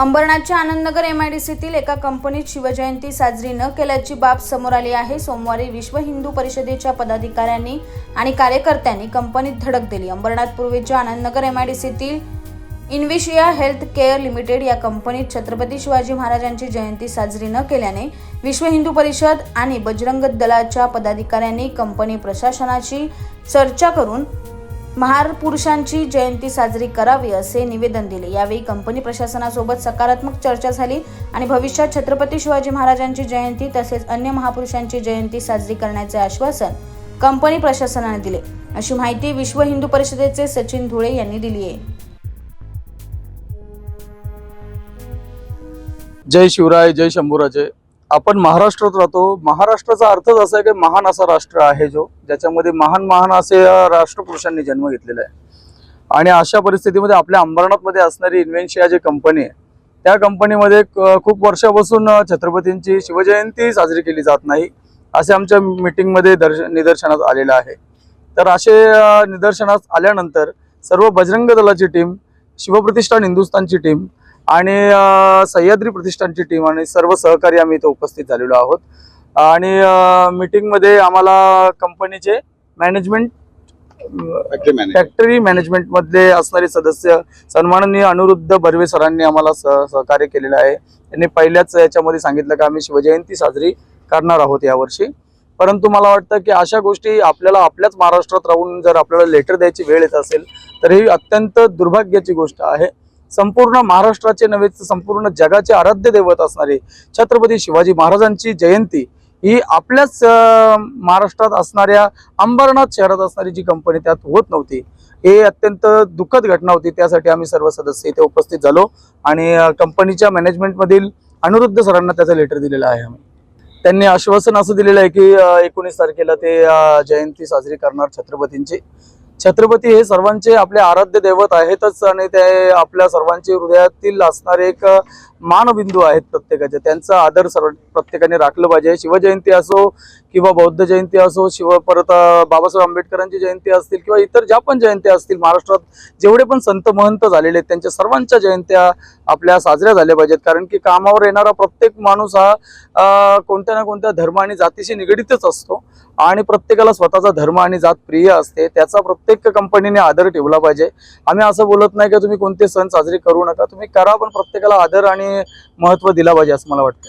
अंबरनाथच्या आनंदनगर एमआयडीसीतील एका कंपनीत शिवजयंती साजरी न केल्याची बाब समोर आली आहे. सोमवारी विश्व हिंदू परिषदेच्या पदाधिकाऱ्यांनी आणि कार्यकर्त्यांनी कंपनीत धडक दिली. अंबरनाथ पूर्वेच्या आनंदनगर एमआयडीसीतील इन्विशिया हेल्थ केअर लिमिटेड या कंपनीत छत्रपती शिवाजी महाराजांची जयंती साजरी न केल्याने विश्व हिंदू परिषद आणि बजरंग दलाच्या पदाधिकाऱ्यांनी कंपनी प्रशासनाची चर्चा करून महापुरुषांची जयंती साजरी करावी असे निवेदन दिले. यावेळी कंपनी प्रशासनासोबत सकारात्मक चर्चा झाली आणि भविष्यात छत्रपती शिवाजी महाराजांची जयंती तसेच अन्य महापुरुषांची जयंती साजरी करण्याचे आश्वासन कंपनी प्रशासनाने दिले. अशी माहिती विश्व हिंदू परिषदेचे सचिन धुळे यांनी दिली आहे. जय शिवराय जय शंभूराजे. आपण महाराष्ट्रात राहतो. महाराष्ट्राचा अर्थच असा आहे की महान असा राष्ट्र आहे जो ज्याच्यामध्ये महान महान असे राष्ट्रपुरुषांनी जन्म घेतलेला आहे. आणि अशा परिस्थितीमध्ये आपल्या अंबरनाथमध्ये असणारी इन्व्हेन्शिया जी कंपनी आहे त्या कंपनीमध्ये क- खूप वर्षापासून छत्रपतींची शिवजयंती साजरी केली जात नाही असे आमच्या मीटिंगमध्ये दर्श निदर्शनास आलेलं आहे. तर असे निदर्शनास आल्यानंतर सर्व बजरंग दलाची टीम शिवप्रतिष्ठान हिंदुस्थानची टीम आणि सह्याद्री प्रतिष्ठानची टीम आणि सर्व सहकारी आम्ही इथं उपस्थित झालेलो आहोत. आणि मीटिंगमध्ये आम्हाला कंपनीचे management factory manager factory management मधले असणारे सदस्य सन्माननीय अनिरुद्ध बर्वे सरांनी आम्हाला सह सहकार्य केलेलं आहे. त्यांनी पहिल्याच याच्यामध्ये सांगितलं की आम्ही शिवजयंती साजरी करणार आहोत यावर्षी. परंतु मला वाटतं की अशा गोष्टी आपल्याला आपल्याच महाराष्ट्रात राहून जर आपल्याला लेटर द्यायची वेळ येत असेल तर ही अत्यंत दुर्भाग्याची गोष्ट आहे. संपूर्ण महाराष्ट्राचे नव्हे तर संपूर्ण जगाचे आराध्य दैवत असणारे छत्रपती शिवाजी महाराजांची जयंती ही आपल्याच महाराष्ट्रात असणाऱ्या अंबरनाथ शहरात असणारी जी कंपनी त्यात होत नव्हती हे अत्यंत दुःखद घटना होती. त्यासाठी आम्ही सर्व सदस्य इथे उपस्थित झालो आणि कंपनीच्या मॅनेजमेंटमधील अनिरुद्ध सरांना त्याचं लेटर दिलेलं आहे आम्ही. त्यांनी आश्वासन असं दिलेलं आहे की एकोणीस तारखेला ते जयंती साजरी करणार छत्रपतींची. छत्रपती हे सर्वांचे आपले आराध्य दैवत आहेतच आणि ते आपल्या सर्वांचे हृदयातील असणारे एक मानबिंदू आहेत प्रत्येकाचे. त्यांचा आदर सर्व प्रत्येकाने राखलं पाहिजे. शिवजयंती असो किंवा बौद्ध जयंती असो शिव परत बाबासाहेब आंबेडकरांची जयंती असतील किंवा इतर ज्या पण जयंत्या असतील महाराष्ट्रात जेवढे पण संत महंत झालेले आहेत त्यांच्या सर्वांच्या जयंत्या आपल्या साजऱ्या झाल्या पाहिजेत. कारण की कामावर येणारा प्रत्येक माणूस हा कोणत्या ना कोणत्या धर्म आणि जातीशी निगडीतच असतो. आणि प्रत्येकाला स्वतःचा धर्म आणि जात प्रिय असते. त्याचा प्रत्येक कंपनीने आदर ठेवला पाहिजे. आम्ही असं बोलत नाही की तुम्ही कोणते सण साजरे करू नका. तुम्ही करा पण प्रत्येकाला आदर आणि महत्त्व दिला पाहिजे असं मला वाटतं